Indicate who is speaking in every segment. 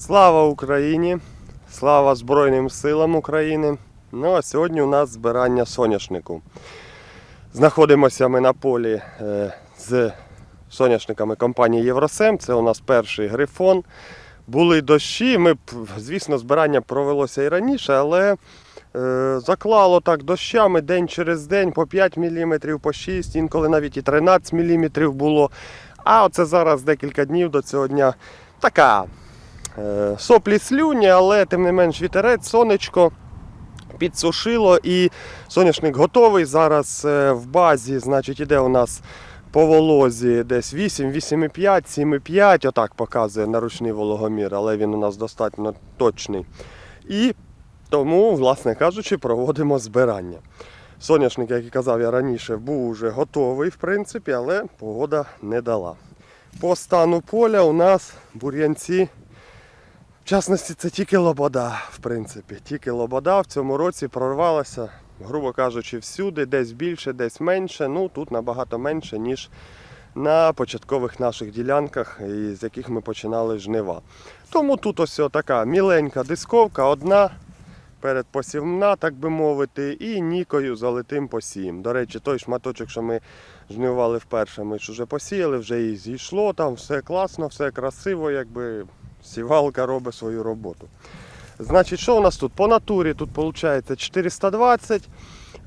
Speaker 1: Слава Україні! Слава Збройним силам України! Ну а сьогодні у нас збирання соняшнику. Знаходимося ми на полі е, з соняшниками компанії Євросем. Це у нас перший грифон. Були дощі. Ми звісно, збирання провелося і раніше, але е, заклало так дощами день через день по 5 мм, по 6, інколи навіть і 13 мм було. А оце зараз декілька днів до цього дня така соплі слюні, але тим не менш вітерець, сонечко підсушило і соняшник готовий. Зараз е, в базі, значить, іде у нас по волозі десь 8, 8,5, 7,5, отак показує наручний вологомір, але він у нас достатньо точний. І тому, власне кажучи, проводимо збирання. Соняшник, як і казав я раніше, був уже готовий, в принципі, але погода не дала. По стану поля у нас бур'янці. Частності, це тільки лобода, в принципі. Тільки лобода в цьому році прорвалася, грубо кажучи, всюди, десь більше, десь менше. Ну тут набагато менше, ніж на початкових наших ділянках, з яких ми починали жнива. Тому тут ось така міленька дисковка, одна передпосівна, так би мовити, і нікою залитим посієм. До речі, той шматочок, що ми жнивували вперше, ми ж вже посіяли, вже і зійшло, там все класно, все красиво, якби сівалка робить свою роботу. Значить, що у нас тут? По натурі тут виходить 420.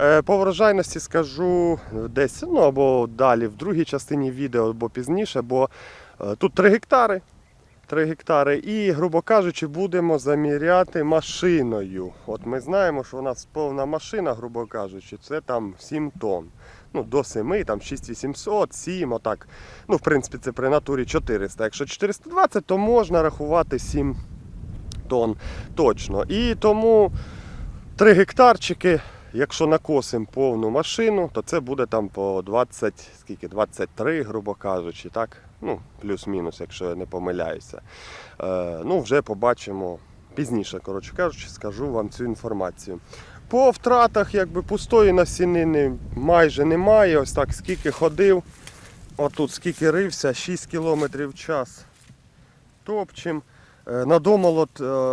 Speaker 1: Е, По врожайності скажу десь, ну або далі в другій частині відео, або пізніше, бо е, тут 3 гектари. 3 гектари. І, грубо кажучи, будемо заміряти машиною. От ми знаємо, що у нас повна машина, грубо кажучи, це там 7 тонн. Ну, до 7, там 6800, 7, отак. Ну, в принципі, це при натурі 400. Якщо 420, то можна рахувати 7 тонн точно. І тому 3 гектарчики, якщо накосимо повну машину, то це буде там по 20, скільки, 23, грубо кажучи, так? Ну, плюс-мінус, якщо я не помиляюся. Е, ну, вже побачимо пізніше, коротше кажучи, скажу вам цю інформацію. По втратах якби пустої насінини майже немає. Ось так скільки ходив. Отут скільки рився, 6 км в час. Топчим. Е, е,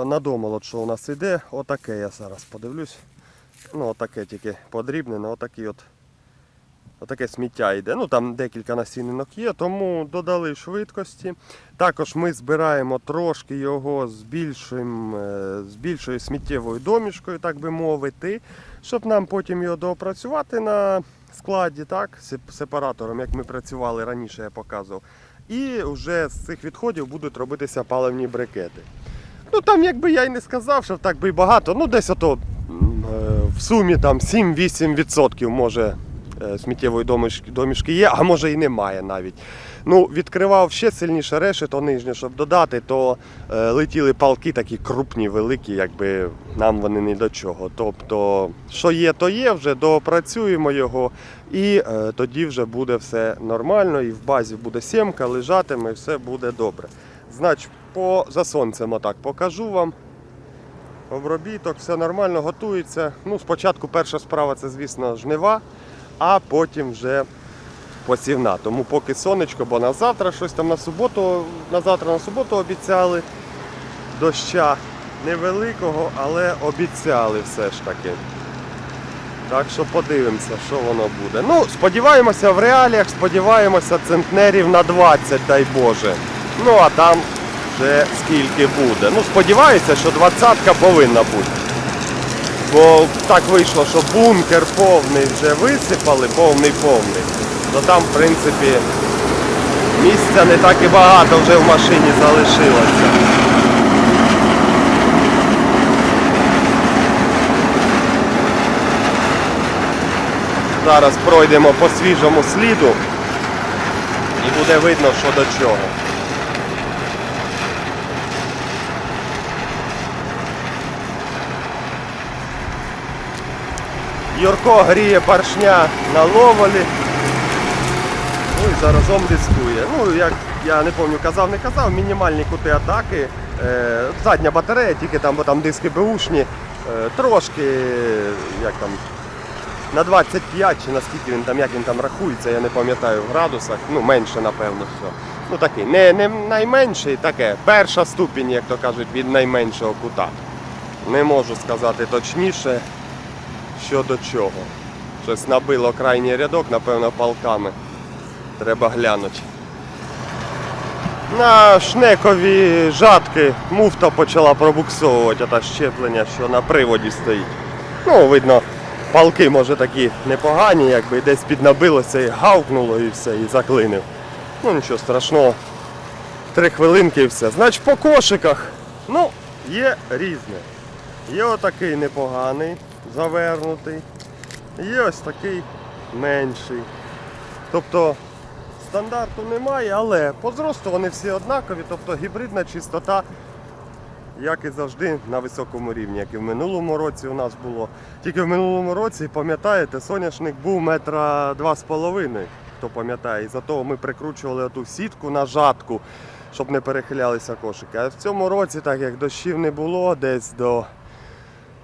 Speaker 1: на домолот, що у нас йде, отаке я зараз подивлюсь. Ну, отаке тільки подрібне, отакий от. Отаке сміття йде. Ну там декілька насінинок є, тому додали швидкості. Також ми збираємо трошки його з, більшим, е, з більшою сміттєвою домішкою, так би мовити, щоб нам потім його доопрацювати на складі, так, сепаратором, як ми працювали раніше, я показував. І вже з цих відходів будуть робитися паливні брикети. Ну там якби я й не сказав, що так би й багато, ну десь ото е, в сумі там 7-8% може сміттєвої домішки, є, а може і немає навіть. Ну, відкривав ще сильніше решето нижнє, щоб додати, то е, летіли палки такі крупні, великі, якби нам вони не до чого. Тобто, що є, то є, вже доопрацюємо його, і е, тоді вже буде все нормально, і в базі буде сімка, лежатиме, і все буде добре. Значить, по за сонцем отак покажу вам. Обробіток, все нормально, готується. Ну, спочатку перша справа це, звісно, жнива, а потім вже посівна. Тому поки сонечко, бо на завтра щось там на суботу, на завтра на суботу обіцяли доща невеликого, але обіцяли все ж таки. Так що подивимося, що воно буде. Ну, сподіваємося в реаліях, сподіваємося центнерів на 20, дай Боже. Ну а там вже скільки буде. Ну, сподіваюся, що двадцятка повинна бути. Бо так вийшло, що бункер повний вже висипали, повний повний. То там, в принципі, місця не так і багато вже в машині залишилося. Зараз пройдемо по свіжому сліду і буде видно, що до чого. Юрко гріє паршня на ловолі. Ну і заразом дискує. Ну, як я не пам'ятаю, казав, не казав, мінімальні кути атаки. Е, задня батарея, тільки там, бо там диски беушні, е, трошки як там, на 25 чи наскільки він там, як він там рахується, я не пам'ятаю в градусах, ну менше напевно все. Ну такий, не, не найменший, таке, перша ступінь, як то кажуть, від найменшого кута. Не можу сказати точніше, що до чого. Щось набило крайній рядок, напевно, палками. Треба глянути. На шнекові жатки муфта почала пробуксовувати, та щеплення, що на приводі стоїть. Ну, видно, палки, може, такі непогані, якби десь піднабилося і гавкнуло і все, і заклинив. Ну нічого страшного. Три хвилинки і все. Значить, по кошиках. Ну, є різне. Є отакий непоганий, завернутий. Є ось такий менший. Тобто стандарту немає, але по зросту вони всі однакові, тобто гібридна чистота, як і завжди, на високому рівні, як і в минулому році у нас було. Тільки в минулому році, пам'ятаєте, соняшник був метра два з половиною, хто пам'ятає. І за того ми прикручували оту сітку на жатку, щоб не перехилялися кошики. А в цьому році, так як дощів не було, десь до,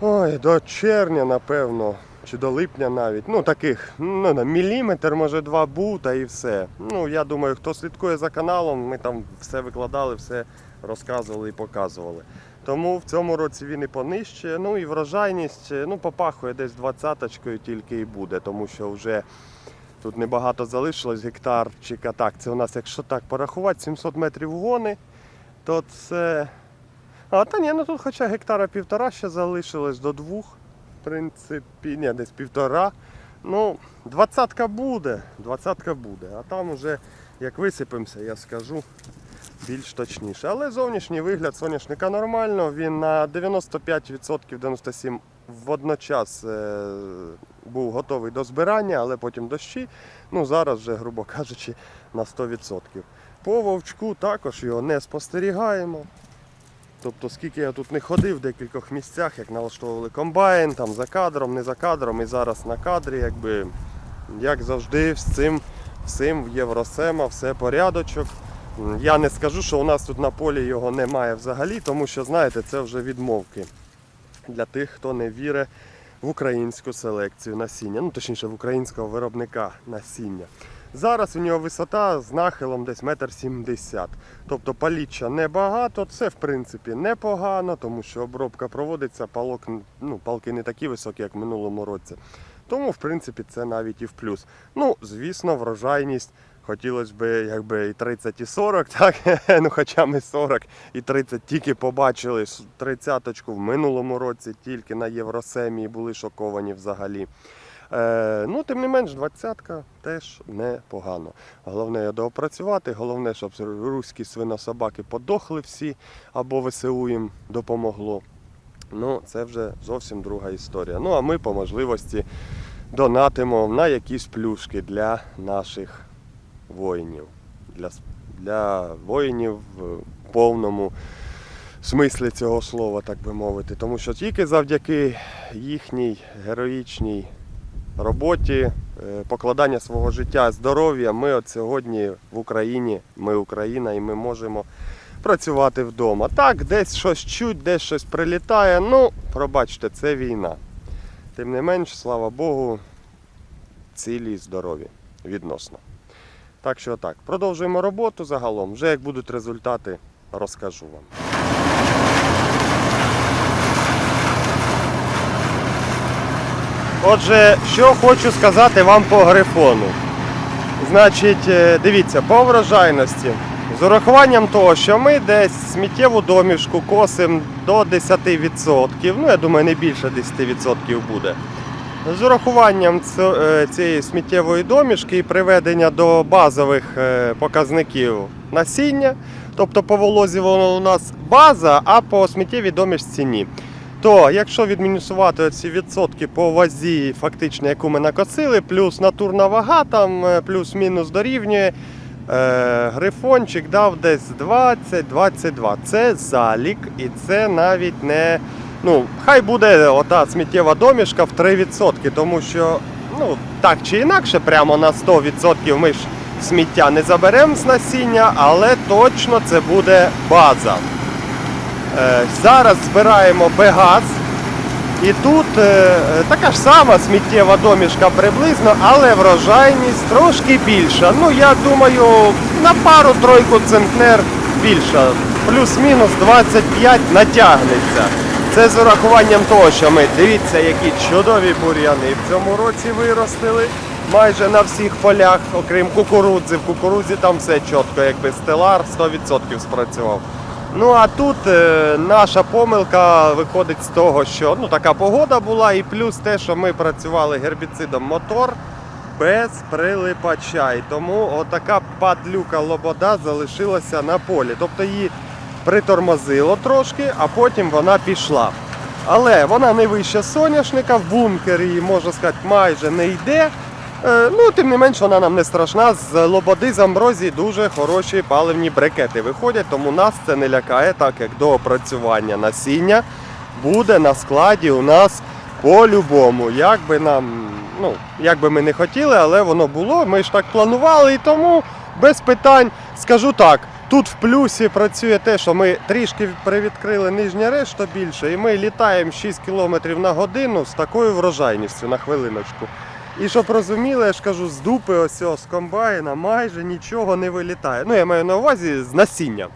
Speaker 1: ой, до червня, напевно, чи до липня навіть. Ну, таких, ну, на міліметр, може, два був, та і все. Ну, я думаю, хто слідкує за каналом, ми там все викладали, все розказували і показували. Тому в цьому році він і понижче. Ну і врожайність ну, попахує десь двадцяточкою тільки і буде, тому що вже тут небагато залишилось гектарчика. Так, це у нас, якщо так порахувати, 700 метрів гони, то це. А, та ні, ну тут хоча гектара півтора ще залишилось до двох. В принципі, ні, десь півтора. Ну, двадцятка буде, двадцятка буде. А там уже як висипемося, я скажу більш точніше. Але зовнішній вигляд соняшника нормально, він на 95% 97% водночас е, був готовий до збирання, але потім дощі. Ну зараз вже, грубо кажучи, на 100%. По вовчку також його не спостерігаємо. Тобто, скільки я тут не ходив в декількох місцях, як налаштовували комбайн, там за кадром, не за кадром, і зараз на кадрі, якби, як завжди, з цим всім в Євросема все порядочок. Я не скажу, що у нас тут на полі його немає взагалі, тому що, знаєте, це вже відмовки для тих, хто не вірить в українську селекцію насіння, ну точніше в українського виробника насіння. Зараз у нього висота з нахилом десь метр сімдесят. Тобто паліччя небагато, це в принципі непогано, тому що обробка проводиться, палок, ну, палки не такі високі, як в минулому році. Тому, в принципі, це навіть і в плюс. Ну, звісно, врожайність хотілося б якби і 30, і 40, так? ну хоча ми 40 і 30 тільки побачили 30-очку в минулому році, тільки на Євросемі і були шоковані взагалі. Е, ну, тим не менш, двадцятка теж непогано. Головне його доопрацювати, головне, щоб руські свинособаки подохли всі, або ВСУ їм допомогло. Ну, це вже зовсім друга історія. Ну, а ми по можливості донатимо на якісь плюшки для наших воїнів. Для, для воїнів в повному смислі цього слова, так би мовити. Тому що тільки завдяки їхній героїчній роботі, е, покладання свого життя, здоров'я, ми от сьогодні в Україні, ми Україна, і ми можемо працювати вдома. Так, десь щось чуть, десь щось прилітає. Ну, пробачте, це війна. Тим не менш, слава Богу, цілі і здорові відносно. Так що так, продовжуємо роботу загалом. Вже як будуть результати, розкажу вам. Отже, що хочу сказати вам по грифону. Значить, е, дивіться, по врожайності. З урахуванням того, що ми десь сміттєву домішку косимо до 10%, ну я думаю, не більше 10% буде. З урахуванням е, цієї сміттєвої домішки і приведення до базових е, показників насіння, тобто по волозі воно у нас база, а по сміттєвій домішці ні. То якщо відмінусувати оці відсотки по вазі, фактично, яку ми накосили, плюс натурна вага, там е, плюс-мінус дорівнює, е, грифончик дав десь 20-22. Це залік, і це навіть не. Ну, хай буде ота сміттєва домішка в 3%, тому що, ну, так чи інакше, прямо на 100% ми ж сміття не заберемо з насіння, але точно це буде база. Е, Зараз збираємо бегаз. І тут е, така ж сама сміттєва домішка приблизно, але врожайність трошки більша. Ну, я думаю, на пару-тройку центнер більша. Плюс-мінус 25 натягнеться. Це з урахуванням того, що ми дивіться, які чудові бур'яни в цьому році виростили. Майже на всіх полях, окрім кукурудзи. В кукурудзі там все чітко, якби стелар 100% спрацював. Ну а тут е, наша помилка виходить з того, що ну, така погода була, і плюс те, що ми працювали гербіцидом мотор без прилипача. І тому отака падлюка лобода залишилася на полі. Тобто її притормозило трошки, а потім вона пішла. Але вона не вище соняшника, в бункер її, можна сказати, майже не йде. Е, Ну, тим не менш, вона нам не страшна. З лободи з амброзії дуже хороші паливні брикети виходять, тому нас це не лякає, так як до опрацювання насіння буде на складі у нас по-любому. Як би нам, ну, як би ми не хотіли, але воно було. Ми ж так планували, і тому без питань скажу так. Тут в плюсі працює те, що ми трішки привідкрили нижнє решта більше, і ми літаємо 6 км на годину з такою врожайністю на хвилиночку. І щоб розуміли, я ж кажу, з дупи ось з комбайна майже нічого не вилітає. Ну, я маю на увазі з насіння.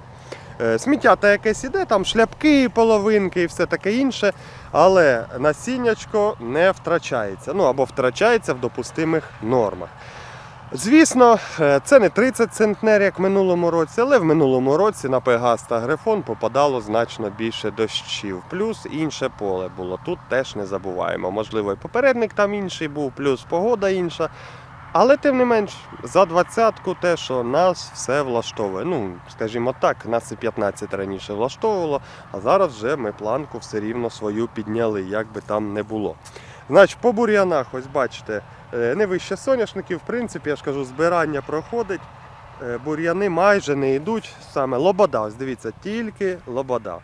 Speaker 1: Е, Сміття та якесь іде, там шляпки, половинки і все таке інше, але насіннячко не втрачається. Ну або втрачається в допустимих нормах. Звісно, е, це не 30 центнер, як в минулому році, але в минулому році на Пегас та Грифон попадало значно більше дощів. Плюс інше поле було. Тут теж не забуваємо. Можливо, і попередник там інший був, плюс погода інша. Але тим не менш, за двадцятку те, що нас все влаштовує. Ну, скажімо так, нас і 15 раніше влаштовувало, а зараз вже ми планку все рівно свою підняли, як би там не було. Значить, по бур'янах, ось бачите, е, не вище соняшників, в принципі, я ж кажу, збирання проходить. Е, Бур'яни майже не йдуть. Саме лобода, ось дивіться, тільки лобода.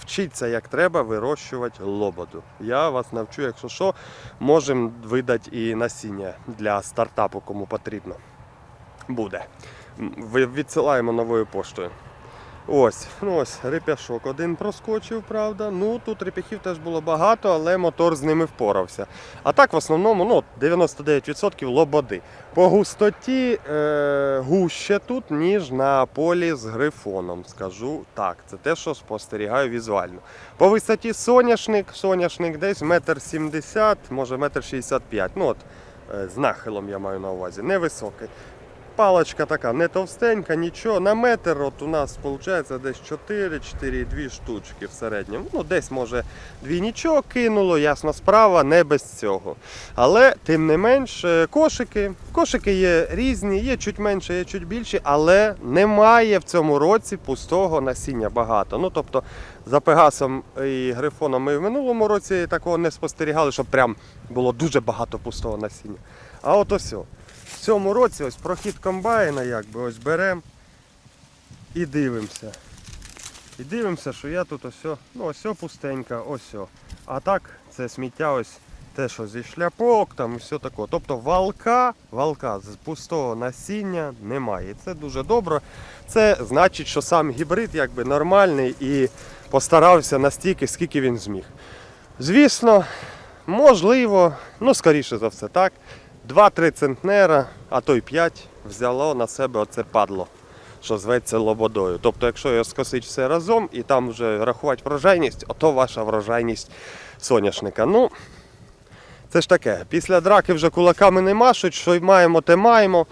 Speaker 1: Вчіться, як треба вирощувати лободу. Я вас навчу, якщо що, можемо видати і насіння для стартапу, кому потрібно. Буде. Відсилаємо новою поштою. Ось, ну ось реп'яшок один проскочив, правда. Ну тут реп'яхів теж було багато, але мотор з ними впорався. А так, в основному, ну, 99% лободи. По густоті е, гуще тут, ніж на полі з грифоном. Скажу так. Це те, що спостерігаю візуально. По висоті соняшник, соняшник десь метр сімдесят, може метр шістдесят п'ять. Ну от е, з нахилом я маю на увазі, невисокий. Палочка така не товстенька, нічого. На метр от у нас виходить десь 4-4,2 штучки в середньому. Ну, десь може двійнічок кинуло, ясна справа, не без цього. Але тим не менш, е, кошики. Кошики є різні, є чуть менше, є чуть більші, але немає в цьому році пустого насіння багато. Ну тобто за Пегасом і Грифоном ми в минулому році такого не спостерігали, щоб прям було дуже багато пустого насіння. А от ось. В цьому році ось прохід комбайна, якби ось беремо і дивимося. І дивимося, що я тут ось, ну ось о пустенька, ось. А так це сміття ось те, що зі шляпок там і все таке. Тобто валка, валка з пустого насіння немає. І це дуже добре. Це значить, що сам гібрид якби нормальний і постарався настільки, скільки він зміг. Звісно, можливо, ну скоріше за все так. 2-3 центнера, а то й 5 взяло на себе оце падло, що зветься лободою. Тобто, якщо його скосить все разом і там вже рахувати врожайність, ото ваша врожайність соняшника. Ну, це ж таке. Після драки вже кулаками не машуть, що й маємо, те маємо.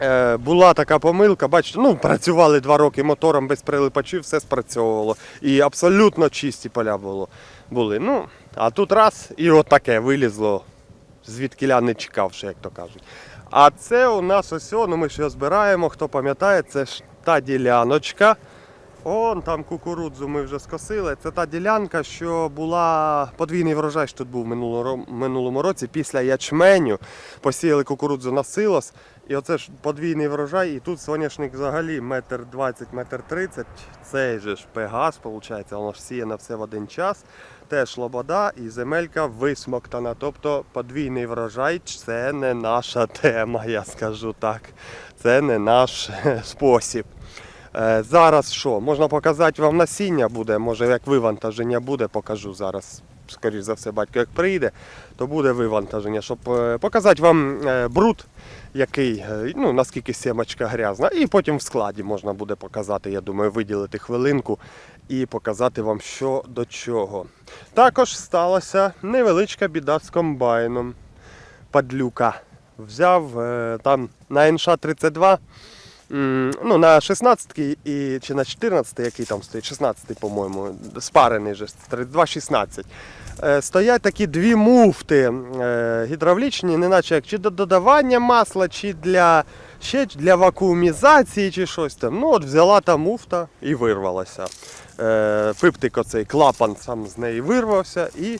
Speaker 1: Е, була така помилка, бачите, ну працювали два роки мотором без прилипачів, все спрацьовувало. І абсолютно чисті поля було, були. Ну, а тут раз і отаке вилізло, звідкиля не чекавши, як то кажуть. А це у нас ось, ну ми його збираємо, хто пам'ятає, це ж та діляночка. Он там кукурудзу ми вже скосили. Це та ділянка, що була подвійний врожай, що тут був в минулому році. Після ячменю посіяли кукурудзу на силос. І оце ж подвійний врожай, і тут соняшник взагалі метр двадцять, метр тридцять. Цей же ж пегас, виходить, воно ж сіє на все в один час. Теж лобода і земелька висмоктана. Тобто подвійний врожай це не наша тема, я скажу так. Це не наш спосіб. Е, Зараз що? Можна показати вам насіння буде, може як вивантаження буде, покажу зараз скоріш за все, батько як приїде, то буде вивантаження, щоб е, показати вам е, бруд, який, е, ну, наскільки сімочка грязна. І потім в складі можна буде показати, я думаю, виділити хвилинку і показати вам, що до чого. Також сталася невеличка біда з комбайном. Падлюка. Взяв е, там на НШ-32, м, ну на 16 і, чи на 14, який там стоїть, 16, по-моєму, спарений же 32-16. Е, стоять такі дві муфти е, гідравлічні, неначе як чи до додавання масла, чи для, ще для вакуумізації, чи щось там. Ну от взяла та муфта і вирвалася. Е, пиптик оцей клапан сам з неї вирвався і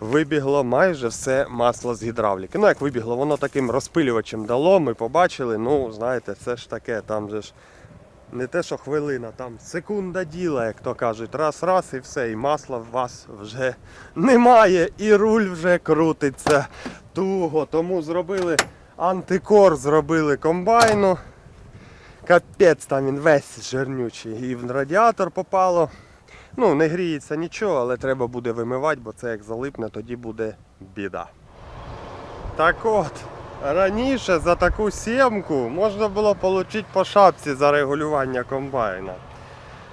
Speaker 1: вибігло майже все масло з гідравліки. Ну як вибігло, воно таким розпилювачем дало, ми побачили, ну знаєте, це ж таке, там же ж не те, що хвилина, там секунда діла, як то кажуть, раз-раз і все, і масла в вас вже немає, і руль вже крутиться туго. Тому зробили антикор, зробили комбайну. Капець там він весь жирнючий. І в радіатор попало. Ну, не гріється нічого, але треба буде вимивати, бо це як залипне, тоді буде біда. Так от, раніше за таку сімку можна було отримати по шапці за регулювання комбайна.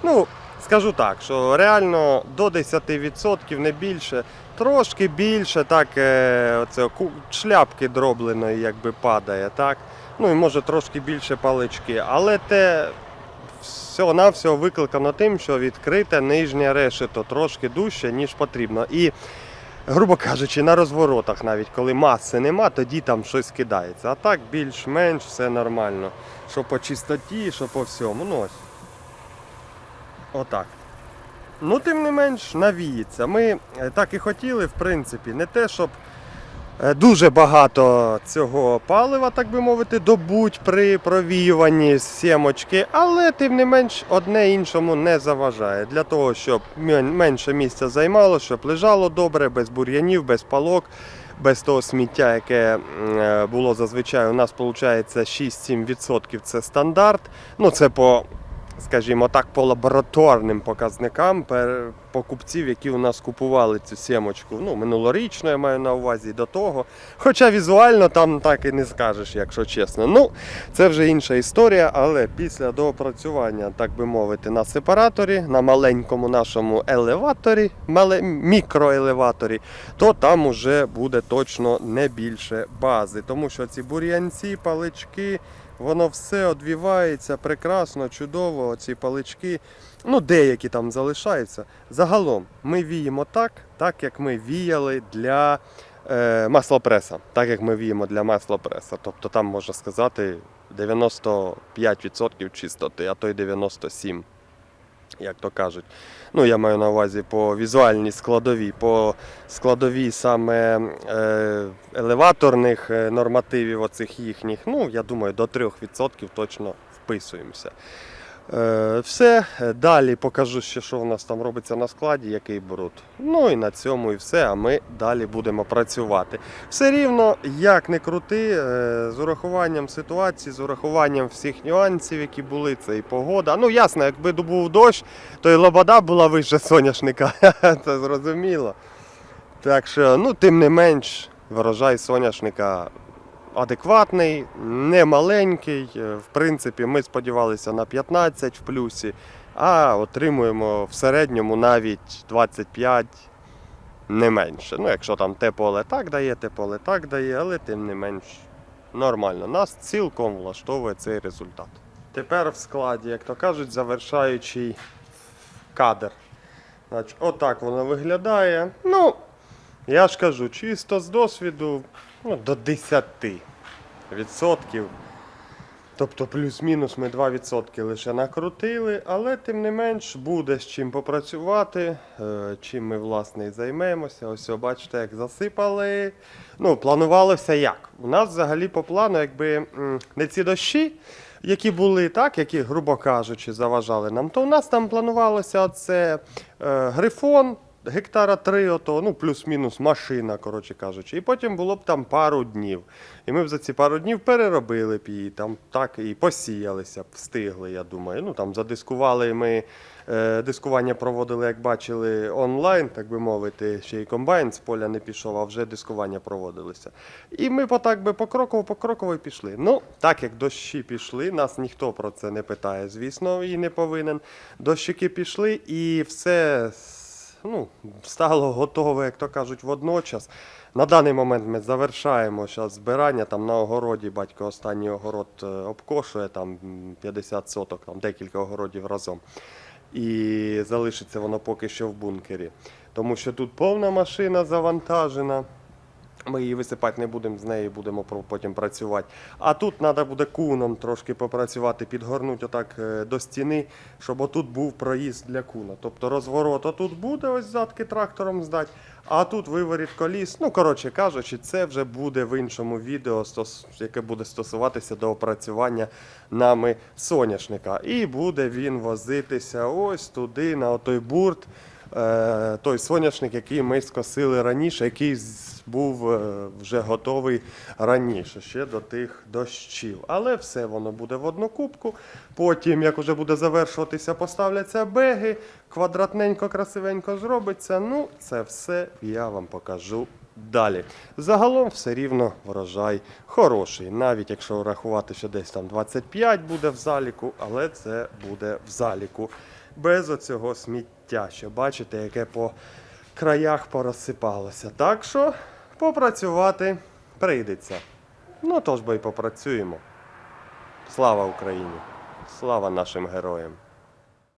Speaker 1: Ну, скажу так, що реально до 10% не більше, трошки більше, так, е, оце, шляпки дробленої якби падає, так. Ну і може трошки більше палички, але те всього навсього викликано тим, що відкрите нижнє решето трошки дужче, ніж потрібно. І, грубо кажучи, на розворотах навіть коли маси нема, тоді там щось кидається. А так більш-менш все нормально. Що по чистоті, що по всьому. Ну ось. Отак. Ну, тим не менш, навіється. Ми е, так і хотіли, в принципі, не те, щоб е, дуже багато цього палива, так би мовити, добуть при провіюванні сімочки, але тим не менш одне іншому не заважає. Для того, щоб менше місця займало, щоб лежало добре, без бур'янів, без палок. Без того сміття, яке е, було зазвичай, у нас виходить 6-7% це стандарт. Ну, це по скажімо так, по лабораторним показникам покупців, які у нас купували цю сімочку. Ну, минулорічно я маю на увазі до того. Хоча візуально там так і не скажеш, якщо чесно. Ну, це вже інша історія, але після доопрацювання, так би мовити, на сепараторі, на маленькому нашому елеваторі, мале, мікроелеваторі, то там уже буде точно не більше бази. Тому що ці бур'янці, палички, воно все одвівається прекрасно, чудово. Ці палички, ну деякі там залишаються. Загалом ми віємо так, так як ми віяли для е, маслопреса. Так як ми віємо для маслопреса. Тобто там можна сказати 95% чистоти, а то й 97%. Як то кажуть. Ну, я маю на увазі по візуальній складовій, по складовій саме е, елеваторних е, нормативів оцих їхніх, ну, я думаю, до 3% точно вписуємося. Е, все, далі покажу ще, що в нас там робиться на складі, який бруд. Ну і на цьому і все, а ми далі будемо працювати. Все рівно, як не крути, е, з урахуванням ситуації, з урахуванням всіх нюансів, які були, це і погода. Ну, ясно, якби був дощ, то і лобода була вище соняшника, це зрозуміло. Так що, ну, тим не менш, врожай соняшника адекватний, не маленький. Е, В принципі, ми сподівалися на 15 в плюсі, а отримуємо в середньому навіть 25 не менше. Ну, якщо там те поле так дає, те поле так дає, але тим не менш нормально. Нас цілком влаштовує цей результат. Тепер в складі, як то кажуть, завершаючий кадр. Значить, отак воно виглядає. Ну, я ж кажу, чисто з досвіду ну, до 10 відсотків. Тобто плюс-мінус ми 2% лише накрутили, але тим не менш буде з чим попрацювати, е, чим ми власне і займемося. Ось бачите, як засипали. Ну, планувалося як? У нас взагалі по плану, якби не ці дощі, які були, так, які, грубо кажучи, заважали нам, то у нас там планувалося це е, грифон, гектара три, ото, ну плюс-мінус машина, коротше кажучи. І потім було б там пару днів. І ми б за ці пару днів переробили б її, там так і посіялися б, встигли, я думаю. Ну там задискували ми. Е, дискування проводили, як бачили, онлайн, так би мовити, ще й комбайн з поля не пішов, а вже дискування проводилися. І ми потак би покроково, покроково і пішли. Ну, так як дощі пішли, нас ніхто про це не питає, звісно, і не повинен. Дощики пішли, і все ну, стало готове, як то кажуть, водночас. На даний момент ми завершаємо зараз збирання. Там на огороді батько останній огород е, обкошує, там 50 соток, там декілька огородів разом. І залишиться воно поки що в бункері. Тому що тут повна машина завантажена. Ми її висипати не будемо, з нею будемо потім працювати. А тут треба буде куном трошки попрацювати, підгорнути отак е, до стіни, щоб отут був проїзд для куна. Тобто розворот отут буде, ось задки трактором здати, а тут виворіт коліс. Ну, коротше кажучи, це вже буде в іншому відео, яке буде стосуватися до опрацювання нами соняшника. І буде він возитися ось туди, на отой бурт. Е, той соняшник, який ми скосили раніше, який був е, вже готовий раніше, ще до тих дощів. Але все воно буде в одну кубку. Потім, як вже буде завершуватися, поставляться беги, квадратненько, красивенько зробиться. Ну, це все я вам покажу далі. Загалом все рівно врожай хороший. Навіть якщо рахувати, що десь там 25 буде в заліку, але це буде в заліку. Без оцього сміття, що бачите, яке по краях порозсипалося. Так що попрацювати прийдеться. Ну, тож бо й попрацюємо. Слава Україні! Слава нашим героям!